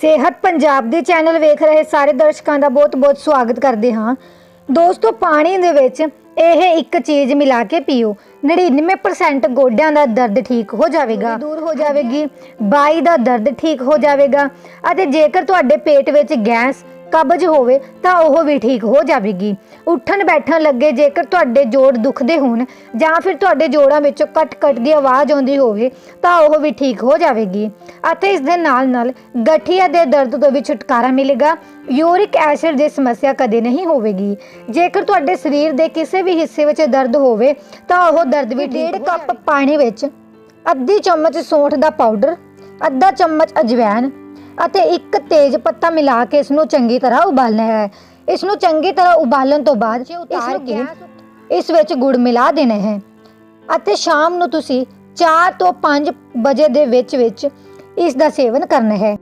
ਸਿਹਤ ਪੰਜਾਬ ਦੇ ਚੈਨਲ ਵੇਖ ਰਹੇ ਸਾਰੇ ਦਰਸ਼ਕਾਂ ਦਾ ਬਹੁਤ-ਬਹੁਤ ਸਵਾਗਤ ਕਰਦੇ ਹਾਂ। ਦੋਸਤੋ ਪਾਣੀ ਦੇ ਵਿੱਚ ਇਹ ਇੱਕ ਚੀਜ਼ ਮਿਲਾ ਕੇ ਪੀਓ। 99% ਗੋਡਿਆਂ ਦਾ ਦਰਦ ਠੀਕ ਹੋ ਜਾਵੇਗਾ। ਦੂਰ ਹੋ ਜਾਵੇਗੀ। ਬਾਈ ਦਾ ਦਰਦ ਠੀਕ ਹੋ ਜਾਵੇਗਾ। ਅਤੇ ਜੇਕਰ ਤੁਹਾਡੇ ਪੇਟ ਵਿੱਚ ਗੈਸ ਕਬਜ਼ ਹੋਵੇ ਤਾਂ ਉਹ ਵੀ ਠੀਕ ਹੋ ਜਾਵੇਗੀ। ਉੱਠਣ ਬੈਠਣ ਲੱਗੇ ਜੇਕਰ ਤੁਹਾਡੇ ਜੋੜ ਦੁਖਦੇ ਹੋਣ ਜਾਂ ਫਿਰ ਤੁਹਾਡੇ ਜੋੜਾਂ ਵਿੱਚੋਂ ਕੱਟ-ਕੱਟ ਦੀ ਆਵਾਜ਼ ਆਉਂਦੀ ਹੋਵੇ ਤਾਂ ਉਹ ਵੀ ਠੀਕ ਹੋ ਜਾਵੇਗੀ। ਅਤੇ ਇਸ ਦੇ ਨਾਲ-ਨਾਲ ਗਠੀਆ ਦੇ ਦਰਦ ਤੋਂ ਵੀ ਛੁਟਕਾਰਾ ਮਿਲੇਗਾ। ਯੂਰਿਕ ਐਸਿਡ ਦੀ ਸਮੱਸਿਆ ਕਦੇ ਨਹੀਂ ਹੋਵੇਗੀ। ਜੇਕਰ ਤੁਹਾਡੇ ਸਰੀਰ ਦੇ ਕਿਸੇ ਵੀ ਹਿੱਸੇ ਵਿੱਚ ਦਰਦ ਹੋਵੇ ਤਾਂ ਉਹ ਦਰਦ ਵੀ ਡੇਢ ਕੱਪ ਪਾਣੀ ਵਿੱਚ ਅੱਧੀ ਚਮਚ ਸੌਂਠ ਦਾ ਪਾਊਡਰ ਅੱਧਾ ਚਮਚ ਅਜਵਾਇਣ ਅਤੇ ਇੱਕ ਤੇਜ ਪੱਤਾ ਮਿਲਾ ਕੇ ਇਸ ਨੂੰ ਚੰਗੀ ਤਰ੍ਹਾਂ ਉਬਾਲਣਾ ਹੈ। ਇਸ ਨੂੰ ਚੰਗੀ ਤਰ੍ਹਾਂ ਉਬਾਲਣ ਤੋਂ ਬਾਅਦ ਉਤਾਰ ਕੇ ਇਸ ਵਿੱਚ ਗੁੜ ਮਿਲਾ ਦੇਣਾ ਹੈ। ਅਤੇ ਸ਼ਾਮ ਨੂੰ ਤੁਸੀਂ 4 ਤੋਂ 5 ਵਜੇ ਦੇ ਵਿੱਚ ਵਿੱਚ ਇਸ ਦਾ ਸੇਵਨ ਕਰਨਾ ਹੈ।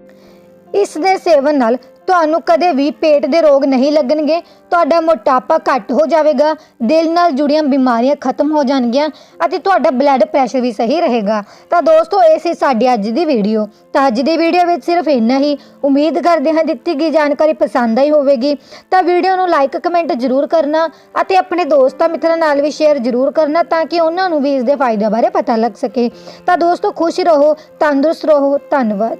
ਇਸ ਦੇ ਸੇਵਨ ਨਾਲ ਤੁਹਾਨੂੰ ਕਦੇ ਵੀ ਪੇਟ ਦੇ ਰੋਗ ਨਹੀਂ ਲੱਗਣਗੇ, ਤੁਹਾਡਾ ਮੋਟਾਪਾ ਘੱਟ ਹੋ ਜਾਵੇਗਾ, ਦਿਲ ਨਾਲ ਜੁੜੀਆਂ ਬਿਮਾਰੀਆਂ ਖਤਮ ਹੋ ਜਾਣਗੀਆਂ ਅਤੇ ਤੁਹਾਡਾ ਬਲੱਡ ਪ੍ਰੈਸ਼ਰ ਵੀ ਸਹੀ ਰਹੇਗਾ। ਤਾਂ ਦੋਸਤੋ, ਇਹ ਸੀ ਸਾਡੀ ਅੱਜ ਦੀ ਵੀਡੀਓ ਤਾਂ ਅੱਜ ਦੀ ਵੀਡੀਓ ਵਿੱਚ ਸਿਰਫ ਇੰਨਾ ਹੀ। ਉਮੀਦ ਕਰਦੇ ਹਾਂ ਦਿੱਤੀ ਗਈ ਜਾਣਕਾਰੀ ਪਸੰਦ ਆਈ ਹੋਵੇਗੀ। ਤਾਂ ਵੀਡੀਓ ਨੂੰ ਲਾਈਕ ਕਮੈਂਟ ਜ਼ਰੂਰ ਕਰਨਾ ਅਤੇ ਆਪਣੇ ਦੋਸਤਾਂ ਮਿੱਤਰਾਂ ਨਾਲ ਵੀ ਸ਼ੇਅਰ ਜ਼ਰੂਰ ਕਰਨਾ ਤਾਂ ਕਿ ਉਹਨਾਂ ਨੂੰ ਵੀ ਇਸ ਦੇ ਫਾਇਦੇ ਬਾਰੇ ਪਤਾ ਲੱਗ ਸਕੇ। ਤਾਂ ਦੋਸਤੋ, ਖੁਸ਼ ਰਹੋ, ਤੰਦਰੁਸਤ ਰਹੋ, ਧੰਨਵਾਦ।